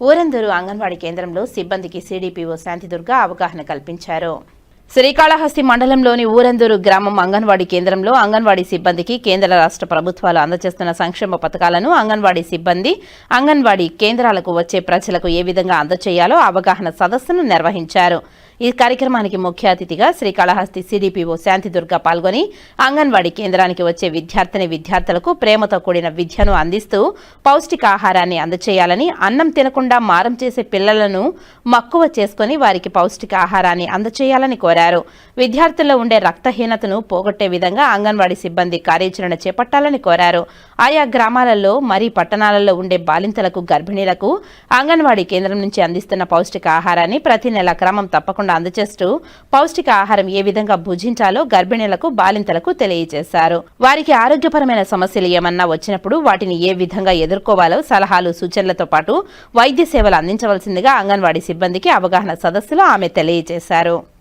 ఊరందూరు అంగన్వాడీ కేంద్రంలో సిబ్బందికి సిడిపిఓ శాంతిదుర్గ అవగాహన కల్పించారు. శ్రీకాళహస్తి మండలంలోని ఊరందూరు గ్రామం అంగన్వాడీ కేంద్రంలో అంగన్వాడీ సిబ్బందికి కేంద్ర రాష్ట్ర ప్రభుత్వాలు అందజేస్తున్న సంక్షేమ పథకాలను అంగన్వాడీ సిబ్బంది అంగన్వాడీ కేంద్రాలకు వచ్చే ప్రజలకు ఏ విధంగా అందజేయాలో అవగాహన సదస్సును నిర్వహించారు. ఈ కార్యక్రమానికి ముఖ్య అతిథిగా శ్రీకాళహస్తి సిడిపిఓ శాంతిదుర్గ పాల్గొని అంగన్వాడీ కేంద్రానికి వచ్చే విద్యార్థిని విద్యార్థులకు ప్రేమతో కూడిన విద్యను అందిస్తూ పౌష్టికాహారాన్ని అందచేయాలని అన్నం తినకుండా మారం చేసే పిల్లలను మక్కువ చేసుకుని వారికి పౌష్టికాహారాన్ని అందచేయాలని కోరారు. విద్యార్థుల్లో ఉండే రక్తహీనతను పోగొట్టే విధంగా అంగన్వాడీ సిబ్బంది కార్యాచరణ చేపట్టాలని కోరారు. ఆయా గ్రామాలలో మరి పట్టణాలలో ఉండే బాలింతలకు గర్భిణీలకు అంగన్వాడీ కేంద్రం నుంచి అందిస్తున్న పౌష్టిక ఆహారాన్ని ప్రతి నెల క్రమం తప్పకుండా అందజేస్తూ పౌష్టిక ఆహారం ఏ విధంగా భుజించాలో గర్భిణీలకు బాలింతలకు తెలియజేశారు. వారికి ఆరోగ్యపరమైన సమస్యలు ఏమన్నా వచ్చినప్పుడు వాటిని ఏ విధంగా ఎదుర్కోవాలో సలహాలు సూచనలతో పాటు వైద్య సేవలు అందించవలసిందిగా అంగన్వాడీ సిబ్బందికి అవగాహన సదస్సులో ఆమె తెలియజేశారు.